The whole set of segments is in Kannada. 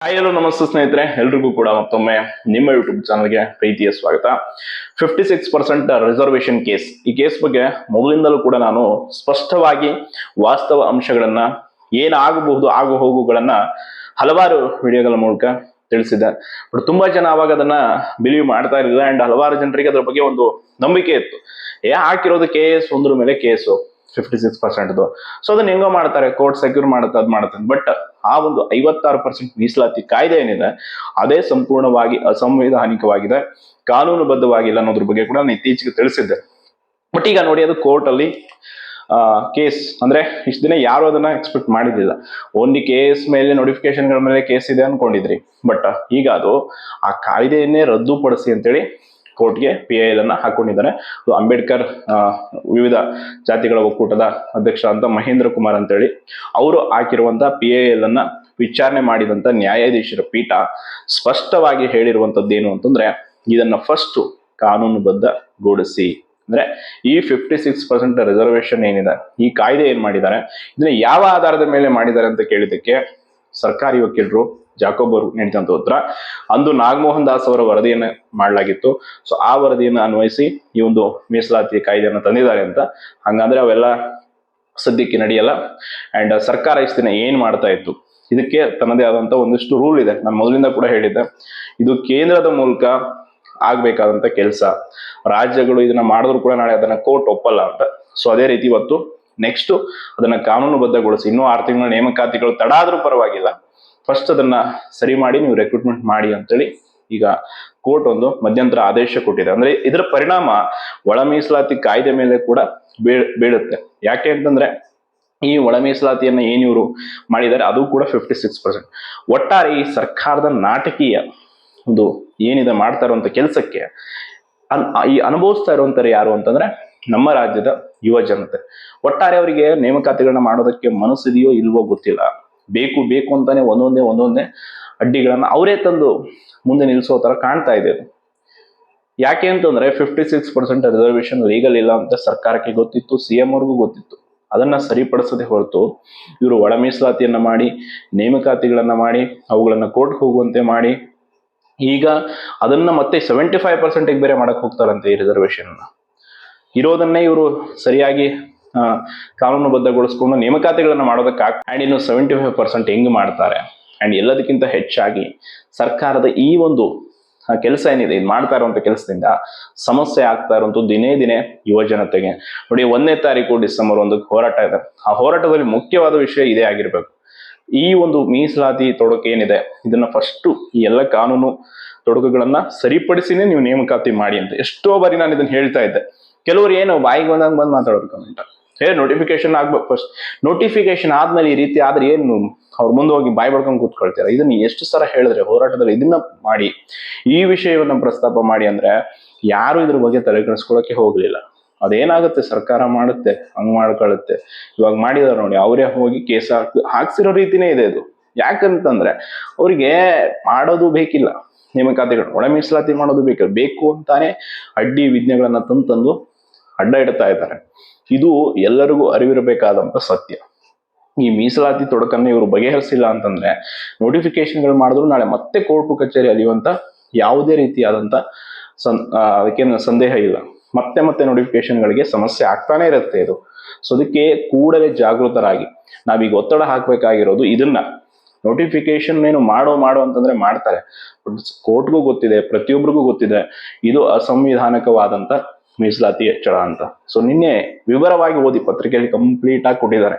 ಹಾಯ್ ಹಲೋ ನಮಸ್ತೆ ಸ್ನೇಹಿತರೆ. ಎಲ್ರಿಗೂ ಕೂಡ ಮತ್ತೊಮ್ಮೆ ನಿಮ್ಮ ಯೂಟ್ಯೂಬ್ ಚಾನಲ್ಗೆ ಪ್ರೀತಿಯ ಸ್ವಾಗತ. Fifty six percent reservation case ಈ ಕೇಸ್ ಬಗ್ಗೆ ಮೊದಲಿಂದಲೂ ಕೂಡ ನಾನು ಸ್ಪಷ್ಟವಾಗಿ ವಾಸ್ತವ ಅಂಶಗಳನ್ನ ಏನಾಗಬಹುದು, ಆಗು ಹೋಗುಗಳನ್ನ ಹಲವಾರು ವಿಡಿಯೋಗಳ ಮೂಲಕ ತಿಳಿಸಿದ್ದೆ. ಬಟ್ ತುಂಬಾ ಜನ ಅವಾಗ ಅದನ್ನ ಬಿಲೀವ್ ಮಾಡ್ತಾ ಇರಲಿಲ್ಲ. ಅಂಡ್ ಹಲವಾರು ಜನರಿಗೆ ಅದ್ರ ಬಗ್ಗೆ ಒಂದು ನಂಬಿಕೆ ಇತ್ತು. ಏ, ಹಾಕಿರೋದು ಕೇಸ್ ಒಂದ್ರ ಮೇಲೆ ಕೇಸು ಫಿಫ್ಟಿ ಸಿಕ್ಸ್ ಪರ್ಸೆಂಟ್ದು ಸೊ ಅದನ್ನ ಹೆಂಗೋ ಮಾಡ್ತಾರೆ ಕೋರ್ಟ್ ಸೆಕ್ಯೂರ್ ಮಾಡುತ್ತೆ, ಅದು ಮಾಡುತ್ತೆ. ಬಟ್ ಆ ಒಂದು ಐವತ್ತಾರು ಪರ್ಸೆಂಟ್ ಮೀಸಲಾತಿ ಕಾಯ್ದೆ ಏನಿದೆ, ಅದೇ ಸಂಪೂರ್ಣವಾಗಿ ಅಸಂವಿಧಾನಿಕವಾಗಿದೆ, ಕಾನೂನುಬದ್ಧವಾಗಿಲ್ಲ ಅನ್ನೋದ್ರ ಬಗ್ಗೆ ಕೂಡ ನಾನು ಇತ್ತೀಚೆಗೆ ತಿಳಿಸಿದ್ದೆ. ಬಟ್ ಈಗ ನೋಡಿ ಅದು ಕೋರ್ಟ್ ಅಲ್ಲಿ ಕೇಸ್, ಅಂದ್ರೆ ಇಷ್ಟು ದಿನ ಯಾರು ಅದನ್ನ ಎಕ್ಸ್ಪೆಕ್ಟ್ ಮಾಡಿದ್ದಿಲ್ಲ. ಓನ್ಲಿ ಕೇಸ್ ಮೇಲೆ ನೋಟಿಫಿಕೇಶನ್ಗಳ ಮೇಲೆ ಕೇಸ್ ಇದೆ ಅನ್ಕೊಂಡಿದ್ರಿ. ಬಟ್ ಈಗ ಅದು ಆ ಕಾಯ್ದೆಯನ್ನೇ ರದ್ದುಪಡಿಸಿ ಅಂತೇಳಿ ಕೋರ್ಟ್ಗೆ ಪಿ ಐ ಎಲ್ ಅನ್ನ ಹಾಕೊಂಡಿದ್ದಾರೆ ಅಂಬೇಡ್ಕರ್ ವಿವಿಧ ಜಾತಿಗಳ ಒಕ್ಕೂಟದ ಅಧ್ಯಕ್ಷ ಅಂತ ಮಹೇಂದ್ರ ಕುಮಾರ್ ಅಂತೇಳಿ ಅವರು ಹಾಕಿರುವಂತಹ ಪಿ ಐ ಎಲ್ ಅನ್ನ ವಿಚಾರಣೆ ಮಾಡಿದಂತ ನ್ಯಾಯಾಧೀಶರ ಪೀಠ ಸ್ಪಷ್ಟವಾಗಿ ಹೇಳಿರುವಂತದ್ದು ಏನು ಅಂತಂದ್ರೆ, ಇದನ್ನ ಫಸ್ಟ್ ಕಾನೂನುಬದ್ಧಗೊಳಿಸಿ ಅಂದ್ರೆ, ಈ ಫಿಫ್ಟಿ ಸಿಕ್ಸ್ ಪರ್ಸೆಂಟ್ ರಿಸರ್ವೇಶನ್ ಏನಿದೆ, ಈ ಕಾಯ್ದೆ ಏನ್ ಮಾಡಿದ್ದಾರೆ, ಇದನ್ನ ಯಾವ ಆಧಾರದ ಮೇಲೆ ಮಾಡಿದ್ದಾರೆ ಅಂತ ಕೇಳಿದಕ್ಕೆ ಸರ್ಕಾರಿ ವಕೀಲರು ಜಾಕೋಬ್ ಅವರು ನೀಡಿದಂತ ಉತ್ತರ. ಅಂದು ನಾಗಮೋಹನ್ ದಾಸ್ ಅವರ ವರದಿಯನ್ನು ಮಾಡಲಾಗಿತ್ತು. ಸೊ ಆ ವರದಿಯನ್ನು ಅನ್ವಯಿಸಿ ಈ ಒಂದು ಮೀಸಲಾತಿ ಕಾಯ್ದೆಯನ್ನು ತಂದಿದ್ದಾರೆ ಅಂತ. ಹಂಗಂದ್ರೆ ಅವೆಲ್ಲ ಸದ್ಯಕ್ಕೆ ನಡೆಯಲ್ಲ. ಅಂಡ್ ಸರ್ಕಾರ ಇಷ್ಟು ದಿನ ಏನ್ ಮಾಡ್ತಾ ಇತ್ತು? ಇದಕ್ಕೆ ತನ್ನದೇ ಆದಂತ ಒಂದಿಷ್ಟು ರೂಲ್ ಇದೆ. ನಾನು ಮೊದಲಿಂದ ಕೂಡ ಹೇಳಿದ್ದೆ. ಇದು ಕೇಂದ್ರದ ಮೂಲಕ ಆಗ್ಬೇಕಾದಂತ ಕೆಲಸ. ರಾಜ್ಯಗಳು ಇದನ್ನ ಮಾಡಿದ್ರು ಕೂಡ ನಾಳೆ ಅದನ್ನ ಕೋರ್ಟ್ ಒಪ್ಪಲ್ಲ ಅಂತ. ಸೊ ಅದೇ ರೀತಿ ಇವತ್ತು ನೆಕ್ಸ್ಟ್ ಅದನ್ನ ಕಾನೂನುಬದ್ಧಗೊಳಿಸಿ. ಇನ್ನೂ ಆರು ತಿಂಗಳ ನೇಮಕಾತಿಗಳು ತಡ ಆದ್ರೂ ಪರವಾಗಿಲ್ಲ. ಫಸ್ಟ್ ಅದನ್ನ ಸರಿ ಮಾಡಿ ನೀವು ರೆಕ್ರೂಟ್ಮೆಂಟ್ ಮಾಡಿ ಅಂತೇಳಿ ಈಗ ಕೋರ್ಟ್ ಒಂದು ಮಧ್ಯಂತರ ಆದೇಶ ಕೊಟ್ಟಿದೆ. ಅಂದ್ರೆ ಇದರ ಪರಿಣಾಮ ಒಳ ಮೀಸಲಾತಿ ಕಾಯ್ದೆ ಮೇಲೆ ಕೂಡ ಬೀಳ್ ಬೀಳುತ್ತೆ. ಯಾಕೆ ಅಂತಂದ್ರೆ ಈ ಒಳ ಮೀಸಲಾತಿಯನ್ನ ಏನ್ ಇವರು ಮಾಡಿದ್ದಾರೆ, ಅದು ಕೂಡ ಫಿಫ್ಟಿ ಸಿಕ್ಸ್ ಪರ್ಸೆಂಟ್ ಒಟ್ಟಾರೆ ಈ ಸರ್ಕಾರದ ನಾಟಕೀಯ ಒಂದು ಏನಿದೆ ಮಾಡ್ತಾ ಇರುವಂತ ಕೆಲಸಕ್ಕೆ ಅನ್- ಈ ಅನುಭವಿಸ್ತಾ ಇರುವಂತಾರೆ ಯಾರು ಅಂತಂದ್ರೆ ನಮ್ಮ ರಾಜ್ಯದ ಯುವ ಜನತೆ. ಒಟ್ಟಾರೆ ಅವರಿಗೆ ನೇಮಕಾತಿಗಳನ್ನ ಮಾಡೋದಕ್ಕೆ ಮನಸ್ಸಿದೆಯೋ ಇಲ್ವೋ ಗೊತ್ತಿಲ್ಲ. ಬೇಕು ಬೇಕು ಅಂತಾನೆ ಒಂದೊಂದೇ ಒಂದೊಂದೇ ಅಡ್ಡಿಗಳನ್ನ ಅವರೇ ತಂದು ಮುಂದೆ ನಿಲ್ಲಿಸೋ ಥರ ಕಾಣ್ತಾ ಇದೆ ಅದು. ಯಾಕೆ ಅಂತಂದ್ರೆ fifty six percent reservation legal ಇಲ್ಲ ಅಂತ ಸರ್ಕಾರಕ್ಕೆ ಗೊತ್ತಿತ್ತು ಸಿ ಎಂ ಅವ್ರಿಗೂ ಗೊತ್ತಿತ್ತು ಅದನ್ನ ಸರಿಪಡಿಸದೆ ಹೊರತು ಇವರು ಒಳ ಮೀಸಲಾತಿಯನ್ನ ಮಾಡಿ, ನೇಮಕಾತಿಗಳನ್ನ ಮಾಡಿ, ಅವುಗಳನ್ನ ಕೋರ್ಟ್ ಹೋಗುವಂತೆ ಮಾಡಿ, ಈಗ ಅದನ್ನ ಮತ್ತೆ ಸೆವೆಂಟಿ ಫೈವ್ ಪರ್ಸೆಂಟಿಗೆ ಬೇರೆ ಮಾಡಕ್ ಹೋಗ್ತಾರಂತೆ ಈ ರಿಸರ್ವೇಶನ್ ಇರೋದನ್ನೇ ಇವರು ಸರಿಯಾಗಿ ಕಾನೂನುಬದ್ಧಗೊಳಿಸ್ಕೊಂಡು ನೇಮಕಾತಿಗಳನ್ನು ಮಾಡೋದಕ್ಕೆ ಆ್ಯಂಡ್ ಇನ್ನು ಸೆವೆಂಟಿ ಫೈವ್ ಪರ್ಸೆಂಟ್ ಹೆಂಗೆ ಮಾಡ್ತಾರೆ. ಆ್ಯಂಡ್ ಎಲ್ಲದಕ್ಕಿಂತ ಹೆಚ್ಚಾಗಿ ಸರ್ಕಾರದ ಈ ಒಂದು ಕೆಲಸ ಏನಿದೆ, ಇದು ಮಾಡ್ತಾ ಇರುವಂಥ ಕೆಲಸದಿಂದ ಸಮಸ್ಯೆ ಆಗ್ತಾ ಇರುವಂಥ ದಿನೇ ದಿನೇ ಯುವ ಜನತೆಗೆ. ನೋಡಿ, ಒಂದನೇ ತಾರೀಕು ಡಿಸೆಂಬರ್ ಒಂದು ಹೋರಾಟ ಇದೆ. ಆ ಹೋರಾಟದಲ್ಲಿ ಮುಖ್ಯವಾದ ವಿಷಯ ಇದೇ ಆಗಿರಬೇಕು. ಈ ಒಂದು ಮೀಸಲಾತಿ ತೊಡಕು ಏನಿದೆ, ಇದನ್ನ ಫಸ್ಟ್ ಈ ಎಲ್ಲ ಕಾನೂನು ತೊಡಕುಗಳನ್ನ ಸರಿಪಡಿಸಿನೇ ನೀವು ನೇಮಕಾತಿ ಮಾಡಿ ಅಂತ ಎಷ್ಟೋ ಬಾರಿ ನಾನು ಇದನ್ನ ಹೇಳ್ತಾ ಇದ್ದೆ. ಕೆಲವರು ಏನು, ಬಾಯಿಗೆ ಬಂದಂಗೆ ಬಂದು ಮಾತಾಡೋದು ಕಮೆಂಟ್ ಹೇ ನೋಟಿಫಿಕೇಶನ್ ಆಗ್ಬೇಕು ಫಸ್ಟ್ ನೋಟಿಫಿಕೇಶನ್ ಆದ್ಮೇಲೆ ಈ ರೀತಿ ಆದ್ರೆ ಏನು ಅವ್ರ ಮುಂದೆ ಹೋಗಿ ಬಾಯ್ ಬಡ್ಕೊಂಡು ಕೂತ್ಕೊಳ್ತೀರಾ? ಇದನ್ನ ಎಷ್ಟು ಸಲ ಹೇಳಿದ್ರೆ ಹೋರಾಟದಲ್ಲಿ ಇದನ್ನ ಮಾಡಿ. ಈ ವಿಷಯವನ್ನ ಪ್ರಸ್ತಾಪ ಮಾಡಿ ಅಂದ್ರೆ ಯಾರು ಇದ್ರ ಬಗ್ಗೆ ತಲೆ ಕೆಡಿಸ್ಕೊಳಕ್ಕೆ ಹೋಗ್ಲಿಲ್ಲ. ಅದೇನಾಗುತ್ತೆ? ಸರ್ಕಾರ ಮಾಡುತ್ತೆ, ಹಂಗ್ ಮಾಡ್ಕೊಳ್ಳುತ್ತೆ ಇವಾಗ ಮಾಡಿದಾರೆ ನೋಡಿ, ಅವರೇ ಹೋಗಿ ಕೇಸ್ ಹಾಕ್, ಹಾಕ್ಸಿರೋ ರೀತಿನೇ ಇದೆ ಇದು. ಯಾಕಂತಂದ್ರೆ ಅವ್ರಿಗೆ ಮಾಡೋದು ಬೇಕಿಲ್ಲ. ನೇಮಕಾತಿಗಳು ಒಳ ಮೀಸಲಾತಿ ಮಾಡೋದು ಬೇಕಿಲ್ಲ. ಬೇಕು ಅಂತಾನೆ ಅಡ್ಡಿ ವಿಜ್ಞೆಗಳನ್ನ ತಂದು ತಂದು ಅಡ್ಡ ಇಡ್ತಾ ಇದ್ದಾರೆ. ಇದು ಎಲ್ಲರಿಗೂ ಅರಿವಿರಬೇಕಾದಂತ ಸತ್ಯ. ಈ ಮೀಸಲಾತಿ ತೊಡಕನ್ನ ಇವರು ಬಗೆಹರಿಸಿಲ್ಲ ಅಂತಂದ್ರೆ ನೋಟಿಫಿಕೇಶನ್ಗಳು ಮಾಡಿದ್ರು ನಾಳೆ ಮತ್ತೆ ಕೋರ್ಟು ಕಚೇರಿ ಅಲಿಯುವಂತ ಯಾವುದೇ ರೀತಿಯಾದಂತ ಸನ್ ಅದಕ್ಕೇನು ಸಂದೇಹ ಇಲ್ಲ. ಮತ್ತೆ ಮತ್ತೆ ನೋಟಿಫಿಕೇಶನ್ಗಳಿಗೆ ಸಮಸ್ಯೆ ಆಗ್ತಾನೆ ಇರುತ್ತೆ ಇದು. ಸೊ ಅದಕ್ಕೆ ಕೂಡಲೇ ಜಾಗೃತರಾಗಿ. ನಾವೀಗ ಒತ್ತಡ ಹಾಕಬೇಕಾಗಿರೋದು ಇದನ್ನ. ನೋಟಿಫಿಕೇಶನ್ ಏನು ಮಾಡೋ ಮಾಡೋ ಅಂತಂದ್ರೆ ಮಾಡ್ತಾರೆ. ಬಟ್ ಕೋರ್ಟ್ಗೂ ಗೊತ್ತಿದೆ ಪ್ರತಿಯೊಬ್ಬರಿಗೂ ಗೊತ್ತಿದೆ. ಇದು ಅಸಂವಿಧಾನಿಕವಾದಂತ ಮೀಸಲಾತಿ ಹೆಚ್ಚಳ ಅಂತ. ಸೊ ನಿನ್ನೆ ವಿವರವಾಗಿ ಓದಿ ಪತ್ರಿಕೆಯಲ್ಲಿ ಕಂಪ್ಲೀಟ್ ಆಗಿ ಕೊಟ್ಟಿದ್ದಾರೆ.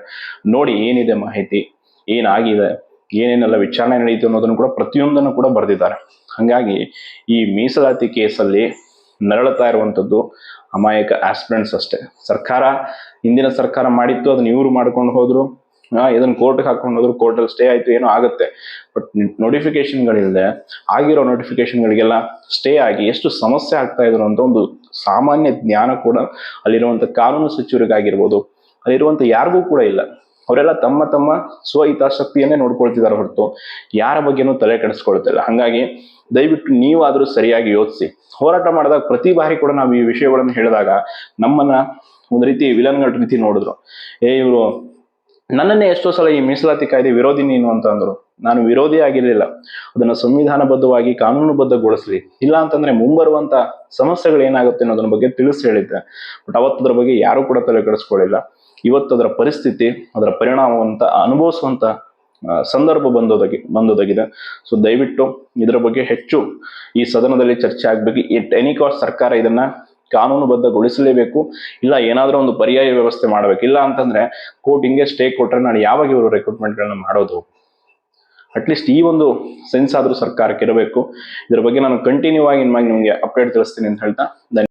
ನೋಡಿ ಏನಿದೆ ಮಾಹಿತಿ, ಏನಾಗಿದೆ, ಏನೇನೆಲ್ಲ ವಿಚಾರಣೆ ನಡೆಯಿತು ಅನ್ನೋದನ್ನು ಕೂಡ ಪ್ರತಿಯೊಂದನ್ನು ಕೂಡ ಬರೆದಿದ್ದಾರೆ. ಹಾಗಾಗಿ ಈ ಮೀಸಲಾತಿ ಕೇಸಲ್ಲಿ ನರಳುತ್ತಾ ಇರುವಂಥದ್ದು ಅಮಾಯಕ ಆಸ್ಪಿರೆಂಟ್ಸ್ ಅಷ್ಟೇ. ಸರ್ಕಾರ, ಹಿಂದಿನ ಸರ್ಕಾರ ಮಾಡಿತ್ತು, ಅದನ್ನ ಇವರು ಮಾಡ್ಕೊಂಡು ಹೋದ್ರು ಇದನ್ನು ಕೋರ್ಟ್ಗೆ ಹಾಕೊಂಡು ಹೋದ್ರು ಕೋರ್ಟಲ್ಲಿ ಸ್ಟೇ ಆಯಿತು, ಏನೋ ಆಗುತ್ತೆ. ಬಟ್ ನೋಟಿಫಿಕೇಶನ್ಗಳಿಲ್ಲದೆ ಆಗಿರೋ ನೋಟಿಫಿಕೇಶನ್ಗಳಿಗೆಲ್ಲ ಸ್ಟೇ ಆಗಿ ಎಷ್ಟು ಸಮಸ್ಯೆ ಆಗ್ತಾ ಇದ್ರು ಅಂತ ಒಂದು ಸಾಮಾನ್ಯ ಜ್ಞಾನ ಕೂಡ ಅಲ್ಲಿರುವಂತ ಕಾನೂನು ಸಚಿವರಿಗಾಗಿರ್ಬೋದು ಅಲ್ಲಿರುವಂತ ಯಾರಿಗೂ ಕೂಡ ಇಲ್ಲ. ಅವರೆಲ್ಲ ತಮ್ಮ ತಮ್ಮ ಸ್ವ ಹಿತಾಸಕ್ತಿಯನ್ನೇ ನೋಡ್ಕೊಳ್ತಿದ್ದಾರೆ ಹೊರತು ಯಾರ ಬಗ್ಗೆನೂ ತಲೆ ಕೆಡಿಸ್ಕೊಳ್ತಿಲ್ಲ ಹಾಗಾಗಿ ದಯವಿಟ್ಟು ನೀವಾದರೂ ಸರಿಯಾಗಿ ಯೋಚಿಸಿ. ಹೋರಾಟ ಮಾಡಿದಾಗ ಪ್ರತಿ ಬಾರಿ ಕೂಡ ನಾವು ಈ ವಿಷಯಗಳನ್ನು ಹೇಳಿದಾಗ ನಮ್ಮನ್ನ ಒಂದು ರೀತಿ ವಿಲನ್ಗಳ ರೀತಿ ನೋಡಿದ್ರು. ಏ ಇವರು ನನ್ನನ್ನೇ ಎಷ್ಟೋ ಸಲ ಈ ಮೀಸಲಾತಿ ಕಾಯ್ದೆ ವಿರೋಧಿ ನೀನು ಅಂತ ಅಂದ್ರು. ನಾನು ವಿರೋಧಿ ಆಗಿರಲಿಲ್ಲ. ಅದನ್ನ ಸಂವಿಧಾನಬದ್ಧವಾಗಿ, ಕಾನೂನುಬದ್ಧಗೊಳಿಸಲಿ. ಇಲ್ಲ ಅಂತಂದ್ರೆ ಮುಂಬರುವಂತ ಸಮಸ್ಯೆಗಳು ಏನಾಗುತ್ತೆ ಅನ್ನೋದ್ರ ಬಗ್ಗೆ ತಿಳಿಸಿ ಹೇಳಿದ್ದೆ. ಬಟ್ ಅವತ್ತು ಅದ್ರ ಬಗ್ಗೆ ಯಾರು ಕೂಡ ತಲೆ ಕೆಡಿಸ್ಕೊಳ್ಳಿಲ್ಲ. ಇವತ್ತು ಅದರ ಪರಿಸ್ಥಿತಿ, ಅದರ ಪರಿಣಾಮವಂತ, ಅನುಭವಿಸುವಂತ ಸಂದರ್ಭ ಬಂದೋದಾಗಿ, ಬಂದೋದಾಗಿದೆ. ಸೊ ದಯವಿಟ್ಟು ಇದರ ಬಗ್ಗೆ ಹೆಚ್ಚು ಈ ಸದನದಲ್ಲಿ ಚರ್ಚೆ ಆಗ್ಬೇಕು. ಇಟ್ ಎನಿ ಕಾಸ್ಟ್ ಸರ್ಕಾರ ಇದನ್ನ ಕಾನೂನುಬದ್ಧಗೊಳಿಸಲೇಬೇಕು. ಇಲ್ಲ ಏನಾದ್ರೂ ಒಂದು ಪರ್ಯಾಯ ವ್ಯವಸ್ಥೆ ಮಾಡಬೇಕು. ಇಲ್ಲ ಅಂತಂದ್ರೆ ಕೋರ್ಟ್ ಹಿಂಗೆ ಸ್ಟೇ ಕೊಟ್ರೆ ನಾನು ಯಾವಾಗ ಇವರು ರೆಕ್ರೂಟ್ಮೆಂಟ್ಗಳನ್ನ ಮಾಡೋದು? ಅಟ್ಲೀಸ್ಟ್ ಈ ಒಂದು ಸೆನ್ಸ್ ಆದ್ರೂ ಸರ್ಕಾರಕ್ಕೆ ಇರಬೇಕು. ಇದರ ಬಗ್ಗೆ ನಾನು ಕಂಟಿನ್ಯೂ ಆಗಿ ನಿಮಗೆ ಅಪ್ಡೇಟ್ ತಿಳಿಸ್ತೀನಿ ಅಂತ ಹೇಳ್ತಾ